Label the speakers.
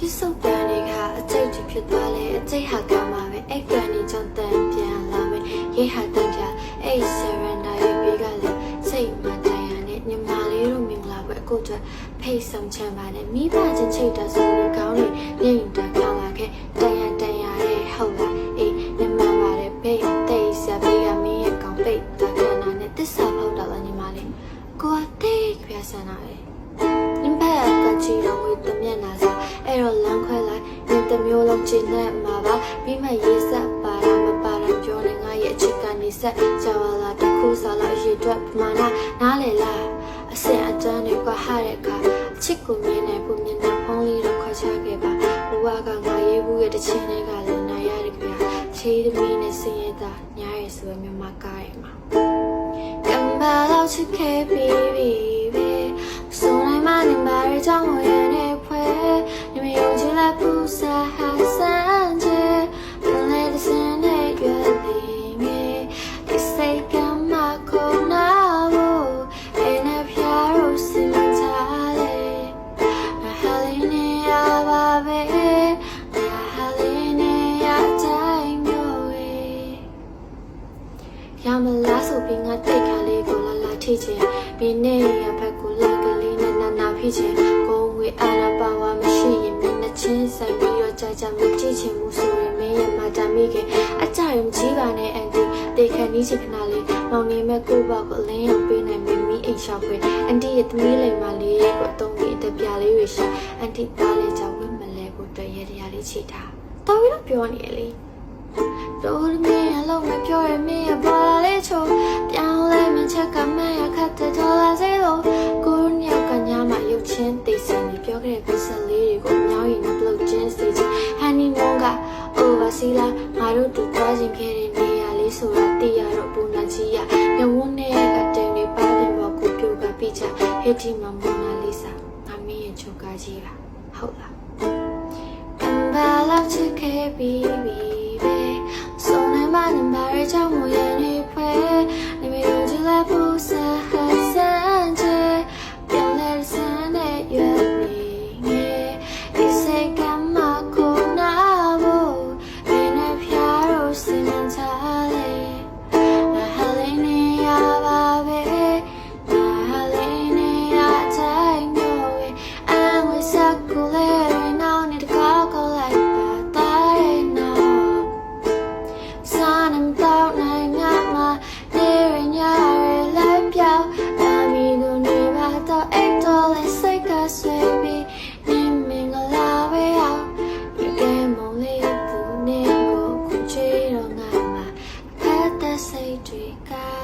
Speaker 1: ပြစ်စုံတန်တွေကအကျိတ်ကြီးဖြစ်သွားလေအကျိတ်ဟာကမှာပဲအဲ့ကန်နေကြောင့်တန်ပြန်လာမယ်ရေဟာတန်ကြအဲ့ဆရန်ဒါရဲ့ဘေးကလည်းစိတ်မှတန်ရနဲ့ညီမလေးတို့မင်္ဂလာပွဲအခုအတွက်ဖိတ်ဆောင်ချမ်းပါနဲ့မိဘချင်းချိတ်တာဆိုရင်ကောင်းနေညင်တန်ခံလာခဲ့တန်ရတန်ရတဲ့ဟုတ်လား တစ်မျိုးလုံးကျင်နဲ့မှာပါပြီးမှရေးဆက်ပါတာမပါတာပြောနေငါရဲ့အချစ်ကနေဆက်ကြွာလာတစ်ခုစားလောက်ရေတွက်ပမာဏနားလေလားအစင်အတန်းတွေကဟာတဲ့အခါအချစ်ကိုမြင်နေဖို့မြင်နေဖုံးလေးတော့ခွာချခဲ့ပါဘဝကငါရေးဘူးရဲ့တစ်ချင်းတွေကလည်းနိုင်ရတယ်ခင်ဗျာချေးသမီးနဲ့စင်ရတာညားရဲဆိုရင်မြန်မာကားရမှာကံပါတော့ချစ်ခဲ့ပြီးပြီပဲ ပြီးငါတိတ်ခါလေးကိုလာလာထိချင်မင်းနဲ့ရဘက်ကိုလက်ကလေးနဲ့နာနာဖိချင်ကိုယ်ဝေအာနာပါဝါမရှိရင်မင်းနဲ့ချင်းဆိုင်ပြီးတော့ကြာကြာမကြည့်ချင်ဘူးဆိုရင်မင်းရဲ့မာတာမိခင်အကြရုံကြီးပါနဲ့အန်တီတေခန်နီးချင်ခဏလေးမောင်နေမဲ့ကိုပေါ့ကိုအလင်းအောင်ပေးနိုင်မင်းမီးအိမ်ရှောက်ခွေအန်တီရဲ့သမီးလိမ်မလေးရဲ့ကိုအတုံးကြီးအတပြားလေးတွေရှာအန်တီသားလေးကြောင့်ဝင့်မလဲကိုတွေ့ရတရားလေးချိထားတော်ပြီးတော့ပြောနေရလေတို့မင်းအလုံးမ ချင်းတိတ်ဆန်ပြီးပြောခဲ့တဲ့ကိစ္စလေးတွေကိုအများကြီးနဲ့ပလုတ်ချင်းစေချင်ဟန်နီမွန်ကအိုဗာစီလာငါတို့တူတွားခြင်းခဲ့တဲ့နေရာလေးဆိုတာသိရတော့ပုံနာကြီးရမြဝန်းနဲ့ကတိန်လေးပါတဲ့ဘောကိုပြိုကပြချဟေတီမမွန်နာလီစာငါမင်းရဲ့ချိုကားကြီးပါဟုတ်လားကံပါလောက် Bye.